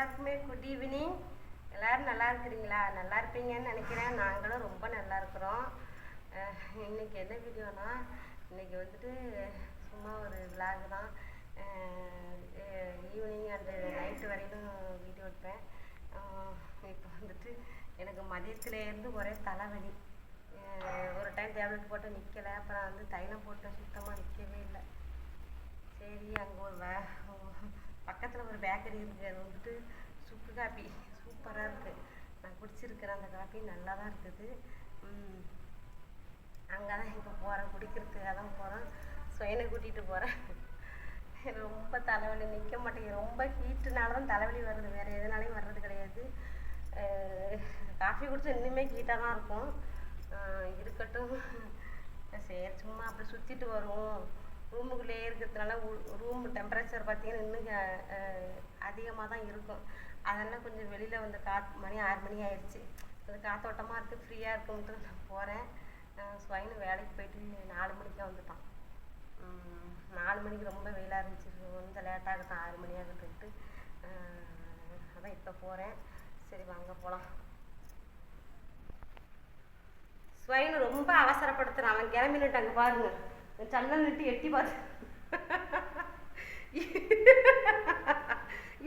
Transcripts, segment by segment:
எல்லாருக்குமே good evening எல்லாரும் நல்லா இருக்கிறீங்களா? நல்லா இருப்பீங்கன்னு நினைக்கிறேன். நாங்களும் ரொம்ப நல்லா இருக்கிறோம். இன்னைக்கு என்ன வீடியோனா இன்னைக்கு வந்துட்டு சும்மா ஒரு விளாக் தான். ஈவினிங் அண்டு நைட்டு வரையிலும் வீடியோ எடுப்பேன். இப்போ வந்துட்டு எனக்கு மதியத்துலேருந்து ஒரே தலைவலி. ஒரு டைம் டேப்லெட் போட்டு நிற்கலை அப்புறம் வந்து தைலம் போட்டு சுத்தமாக நிற்கவே இல்லை. சரி அங்கே ஒரு வே பக்கத்தில் ஒரு பேக்கரி இருக்குது அது வந்துட்டு சுக்கு காப்பி சூப்பராக இருக்குது நான் குடிச்சிருக்கிறேன். அந்த காப்பி நல்லா தான் இருக்குது. அங்கே தான் இப்போ போகிறேன் குடிக்கிறதுக்காக தான் போகிறேன் சுயனை கூட்டிகிட்டு போகிறேன் ரொம்ப தலைவலி. நிற்க மாட்டேங்குது. ரொம்ப ஹீட்டுனால தான் தலைவலி வருது. வேறு எதுனாலையும் வர்றது கிடையாது. காஃபி குடிச்சா இன்னுமே ஹீட்டாக தான் இருக்கும். இருக்கட்டும். சரி சும்மா அப்படி சுற்றிட்டு வருவோம். ரூமுக்குள்ளேயே இருக்கிறதுனால ரூம் டெம்பரேச்சர் பார்த்தீங்கன்னா இன்னும் அதிகமாக தான் இருக்கும். அதெல்லாம் கொஞ்சம் வெளியில் வந்து காற்று மணி ஆறு மணி ஆயிடுச்சு. அது காத்தோட்டமாக இருக்குது ஃப்ரீயாக இருக்கும்ட்டு நான் போகிறேன் ஸ்வைனு வேலைக்கு போயிட்டு நாலு மணிக்கு வந்துட்டான். நாலு மணிக்கு ரொம்ப வெயிலாக இருந்துச்சு. கொஞ்சம் லேட்டாகட்டும் ஆறு மணி ஆகட்டும்ட்டு அதான் இப்போ போகிறேன் சரி வாங்க போகலாம் ஸ்வைனு ரொம்ப அவசரப்படுத்துறான். அவன் கிளம்பினுட்டு அங்கே பாருங்கள் சன்னல் நிட்டு எட்டி பார்த்து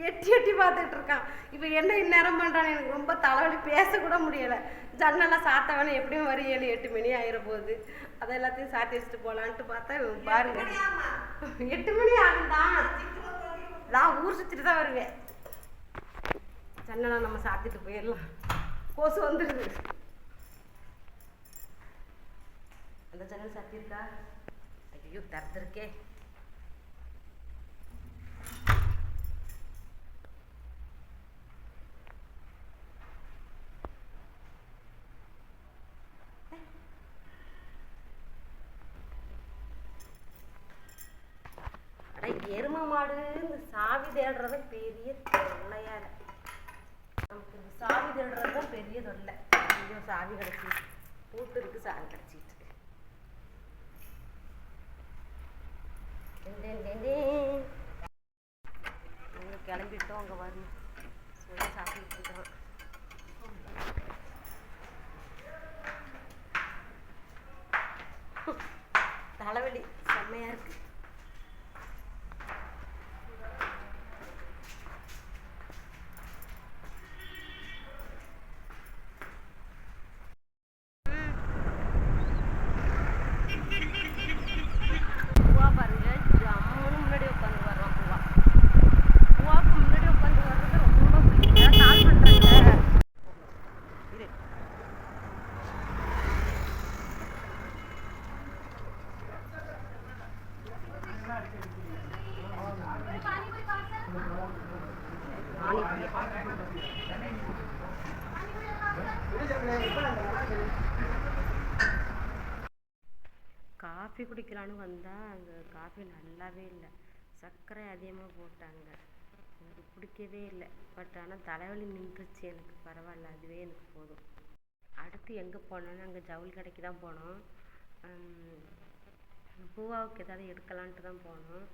எட்டி எட்டி பார்த்துட்டு இருக்கான். இப்போ என்ன இந்நேரம் பண்ணுறான் எனக்கு ரொம்ப தலைவலி பேசக்கூட முடியலை. ஜன்னலாம் சாத்த வேணாம் எப்படியும் வரும் ஏழு எட்டு மணி ஆயிர போகுது. அதை எல்லாத்தையும் சாத்தி வச்சுட்டு போகலான்ட்டு பார்த்தா இவன் பாருங்க. எட்டு மணி ஆகும்தான் நான் ஊர் சுற்றிட்டு தான் வருவேன். ஜன்னலாம் நம்ம சாத்திட்டு போயிடலாம். கொசு வந்துடுது அந்த ஜன்னல் சாத்தியிருக்கா? ஐயோ திறந்துருக்கே. எரும மாடு இந்த சாவி தேடுறது பெரிய தொல்லையா நமக்கு இந்த சாவி தேடுறது தான் பெரிய தொல்லை. ஐயோ சாவி கிடச்சி பூட்டு இருக்கு சாவி கிடச்சிட்டு கிளம்பிட்டோம் அங்கே வரணும் சொல்லி சாப்பிட்டு இருக்கோம் தலைவலி செம்மையா இருக்கு. பாருங்க. காஃபி குடிக்கலான்னு வந்தால் அங்கே காஃபி நல்லாவே இல்லை. சர்க்கரை அதிகமாக போட்டாங்க. எனக்கு பிடிக்கவே இல்லை. பட் ஆனால் தலைவலி நின்றுச்சு. எனக்கு பரவாயில்ல. அதுவே எனக்கு போதும். அடுத்து எங்கே போனோன்னா அங்கே ஜவுளி கடைக்கு தான் போனோம். பூவாவுக்கு ஏதாவது எடுக்கலான்ட்டு தான் போனோம்.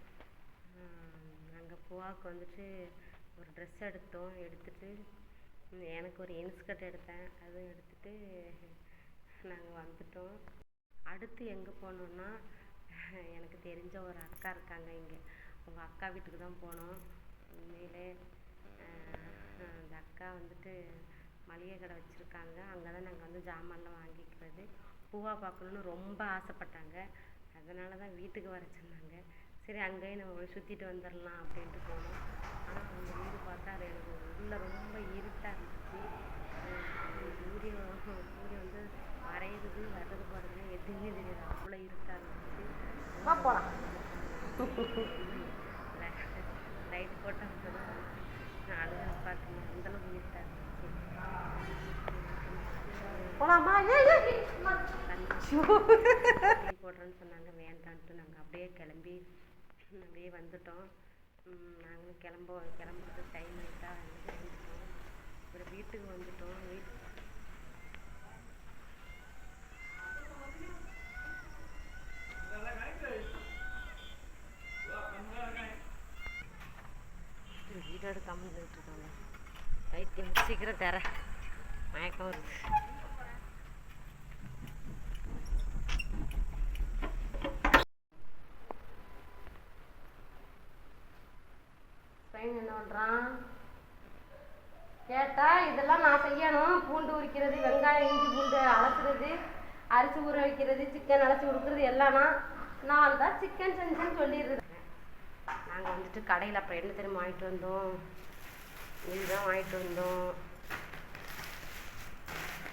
அங்கே பூவாவுக்கு வந்துட்டு ஒரு ட்ரெஸ் எடுத்தோம். எடுத்துட்டு எனக்கு ஒரு இன்ஸ்கர்ட் எடுத்தேன். அதுவும் எடுத்துட்டு நாங்கள் வந்துட்டோம். அடுத்து எங்கே போனோம்னா எனக்கு தெரிஞ்ச ஒரு அக்கா இருக்காங்க இங்கே. அவங்க அக்கா வீட்டுக்கு தான் போனோம். உண்மையிலே அந்த அக்கா வந்துட்டு மளிகை கடை வச்சுருக்காங்க. அங்கே தான் நாங்கள் வந்து ஜாமான்லாம் வாங்கிக்கிறது. பூவா பார்க்கணுன்னு ரொம்ப ஆசைப்பட்டாங்க. அதனால தான் வீட்டுக்கு வர சொன்னாங்க. சரி அங்கேயே நம்ம போய் சுற்றிட்டு வந்துடலாம் அப்படின்ட்டு போனோம். ஆனால் அவங்க வீடு பார்த்தா அது எனக்கு உள்ள ரொம்ப இருட்டாக இருந்துச்சு. சூரியன் சூரியன் வந்து மறையுது வர்றது போகிறது எதுவுமே தெரியாது. அவ்வளோ இருட்டாக இருந்துச்சு. லைட் போட்டால் தான் அழுக பார்க்கணும் அந்தளவுக்கு இருட்டாக இருந்துச்சு. போலாமா? போடுறேன்னு சொன்னாங்க. வேண்டான்ட்டு நாங்கள் அப்படியே கிளம்பி அப்படியே வந்துட்டோம். நாங்களும் கிளம்ப கிளம்புறது டைம் ஆகிட்டா கிளம்பிட்டோம் அப்புறம் வீட்டுக்கு வந்துட்டோம். வீட் வீடோடு கம்மிட்டு இருக்காங்க. வைத்தியம் சீக்கிரம் தர. மயக்கம் வருது பையன் என்ன பண்ணுறான் கேட்டா இதெல்லாம் நான் செய்யணும். பூண்டு உரிக்கிறது வெங்காயம் இஞ்சி பூண்டு அலசுறது அரிசி ஊற வைக்கிறது சிக்கன் அலசி கொடுக்குறது எல்லாம் நான் தான் சிக்கன் செஞ்சேன்னு சொல்லிடுறது. நாங்கள் வந்துட்டு கடையில் அப்புறம் என்ன தெரியுமா வாங்கிட்டு வந்தோம்? இதுதான் வாங்கிட்டு வந்தோம்.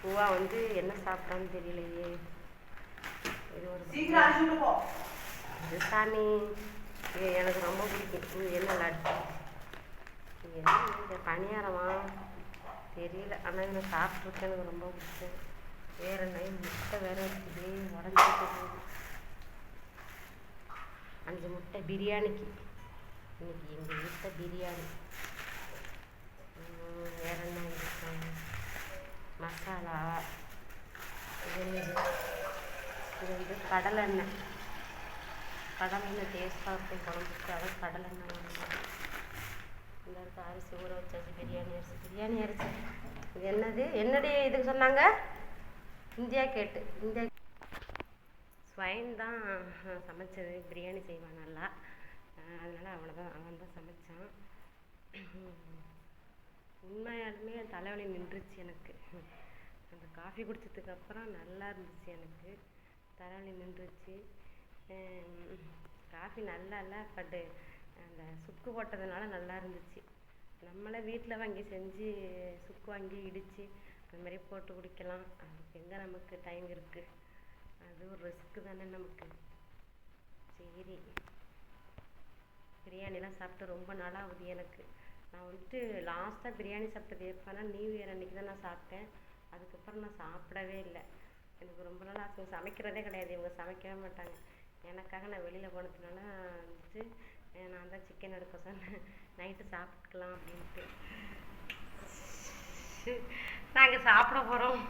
பூவா வந்து என்ன சாப்பிட்டான்னு தெரியலையே. இது ஒரு சாமி. எனக்கு ரொம்ப பிடிக்கும். என்ன லட்டு? என்ன இந்த பணியாரமா? தெரியல. ஆனால் நான் சாப்பிட்ருக்கேன் எனக்கு ரொம்ப பிடிச்சது வேற நைம் முட்டை வேற இருக்குது. உடஞ்சிட்டு போகுது அஞ்சு முட்டை பிரியாணிக்கு. இன்னைக்கு எங்கள் வீட்டில் பிரியாணி. உம், வேற என்ன மசாலா. இது இது? வந்து கடலெண்ணெய். கடலெண்ணெய் டேஸ்ட்டாக இருக்கும். குழம்புக்கு. அதான் கடலெண்ணெய். வாங்கினேன் இந்த இருக்க அரிசி ஊற வச்சாச்சு பிரியாணி அரிசி பிரியாணி அரிசி. இது என்னது? என்னடி இதுக்கு சொன்னாங்க? இந்தியா கேட்டு இந்தியா ஸ்வைன் தான் சமைச்சது பிரியாணி செய்வான் நல்லா. அதனால் அதனால அவனை தான் அவன் தான் சமைச்சான். உண்மையாலுமே தலைவலி நின்றுச்சு எனக்கு. அந்த காஃபி குடித்ததுக்கப்புறம் நல்லா இருந்துச்சு எனக்கு. தலைவலி நின்றுச்சு. காஃபி நல்லா இல்லை பட்டு அந்த சுக்கு போட்டதுனால நல்லா இருந்துச்சு. நம்மளே வீட்டில் வாங்கி செஞ்சு சுக்கு வாங்கி இடித்து அந்த மாதிரி போட்டு குடிக்கலாம். அதுக்கு எங்கே நமக்கு டைம் இருக்குது அது ஒரு ரிஸ்க்கு தானே நமக்கு. சரி. பிரியாணிலாம் சாப்பிட்டு ரொம்ப நாளாக ஆகுது எனக்கு. நான் வந்துட்டு லாஸ்ட்டாக பிரியாணி சாப்பிட்டது எப்போனா நியூ இயர் அன்னைக்கு தான் நான் சாப்பிட்டேன். அதுக்கப்புறம் நான் சாப்பிடவே இல்லை. எனக்கு ரொம்ப நாள் ஆசை சமைக்கிறதே கிடையாது. இவங்க சமைக்கவே மாட்டாங்க. எனக்காக நான் வெளியில் போனதுனால வந்துட்டு நான் தான் சிக்கன் எடுக்க சொன்னேன். நைட்டு சாப்பிட்டுக்கலாம் அப்படின்ட்டு. நாங்கள் சாப்பிட போகிறோம்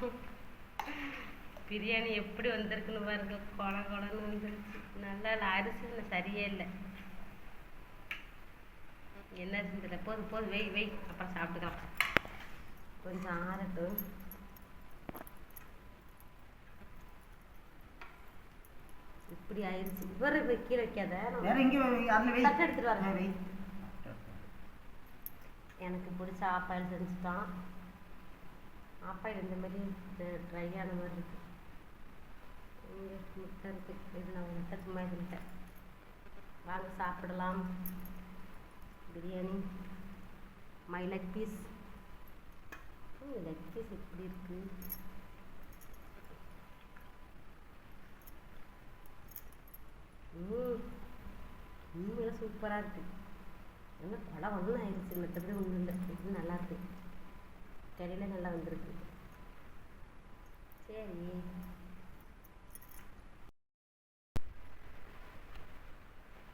பிரியாணி எப்படி வந்திருக்குன்னு பாருங்க. கொல கொலன்னு வந்துருச்சு. நல்லா இல்லை அரிசி சரியே இல்லை. என்ன செஞ்சதில்லை போதும் போதும் வெய் வெய். அப்புறம் சாப்பிட்டுக்கலாம். கொஞ்சம் ஆறட்டும். இப்படி ஆயிடுச்சு இவரை போய் கீழே வைக்காத. வேற எங்க அதுல வை? தட்டு எடுத்துட்டு வரேன். எனக்கு பிடிச்ச ஆப்பாயில் செஞ்சுட்டான் ஆப்பாயில் இந்த மாதிரி ட்ரையான மாதிரி இருக்கு. முட்டை இருக்கு. இதில் முட்டை சும்மா முட்டை வாங்க சாப்பிடலாம். Biryani my leg piece leg piece எப்படி இருக்கு? ம் உண்மையில சூப்பராக இருக்குது என்ன படம் ஒன்றும் ஆயிடுச்சு மற்றபடி ஒன்றும் இல்லை இது நல்லா நல்லா வந்திருக்கு. சரி.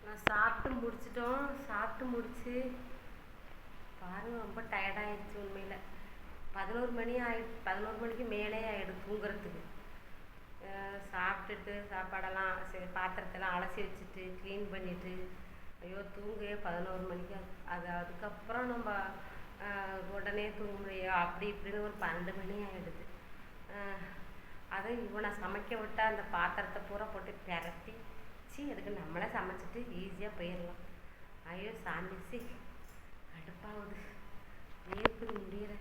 நான் சாப்பிட்டு முடிச்சிட்டோம். சாப்பிட்டு முடிச்சு பாருங்க ரொம்ப டயர்டாயிடுச்சு உண்மையில். பதினோரு மணி ஆகி பதினோரு மணிக்கு மேலே ஆகிடும் தூங்குறதுக்கு. போட்டு சாப்பாடெல்லாம் சரி பாத்திரத்தெல்லாம் அலசி வச்சுட்டு க்ளீன் பண்ணிவிட்டு ஐயோ தூங்கவே பதினோரு மணிக்கு அது அதுக்கப்புறம் நம்ம உடனே தூங்க முடியும் அப்படி இப்படின்னு ஒரு பன்னெண்டு மணி ஆகிடுது அஹ், அதுவும் இவனை சமைக்க விட்டால் அந்த பாத்திரத்தை பூரா போட்டு பிரட்டி சி அதுக்கு நம்மளே சமைச்சிட்டு ஈஸியாக போயிடலாம். ஐயோ சாமி சி கடுப்பாகுது. ஏற்குது முடியல.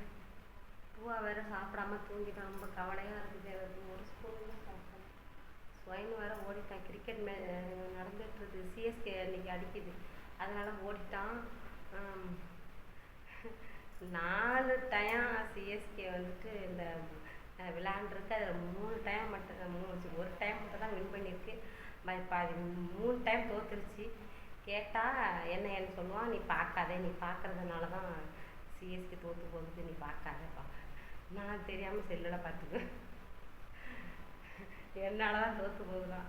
பூவா வேற சாப்பிடாம தூங்கிட்டான் ரொம்ப கவலையாக இருக்குது. எனக்கு ஒரு ஸ்கூலில் தான் சாப்பிட்டேன் ஸ்வைன் வேற ஓடிட்டான். கிரிக்கெட் மே நடந்துட்டு சிஎஸ்கே இன்னைக்கு அடிக்குது. அதனால் ஓடிட்டான். நாலு டைம் சிஎஸ்கே வந்துட்டு இந்த விளாண்டுருக்கு அதில் மூணு டைம் மட்டும் மூணு ஒரு டைம் மட்டும் தான் வின் பண்ணியிருக்கு. பாதி மூணு டைம் தோத்துருச்சு. கேட்டால் என்ன என்ன சொல்லுவான்? நீ பார்க்காதே. நீ பார்க்கறதுனால தான் சிஎஸ்கே தோற்று போகுது. நீ பார்க்காத பார்க்க நான் தெரியாமல் செல்லில் பார்த்துக்குவேன். என்னால் தான் தோற்று போகுதான்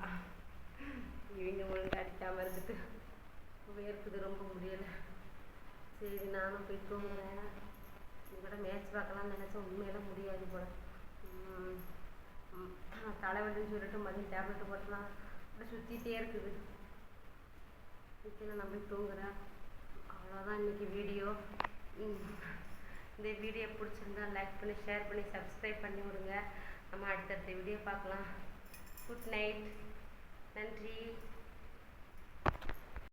இவங்க ஒழுங்கு அடிக்காமல் இருந்துட்டு வேர்க்குது ரொம்ப முடியலை. சரி நானும் போய் தூங்குறேன். கூட மேட்ச் பார்க்கலாம்னு நினச்சேன். உண்மையில முடியாது போல. தலைவலின்னு சொல்லிட்டு மதியம் டேப்லெட்டு போட்டுலாம். அப்படியே சுற்றிட்டே இருக்குது. இதுக்கு நான் போய் தூங்குறேன். அவ்வளோதான் இன்றைக்கி வீடியோ. இந்த வீடியோ பிடிச்சிருந்தா லைக் பண்ணி ஷேர் பண்ணி சப்ஸ்கிரைப் பண்ணி விடுங்க. நம்ம அடுத்தடுத்த வீடியோ பார்க்கலாம். குட் நைட் நன்றி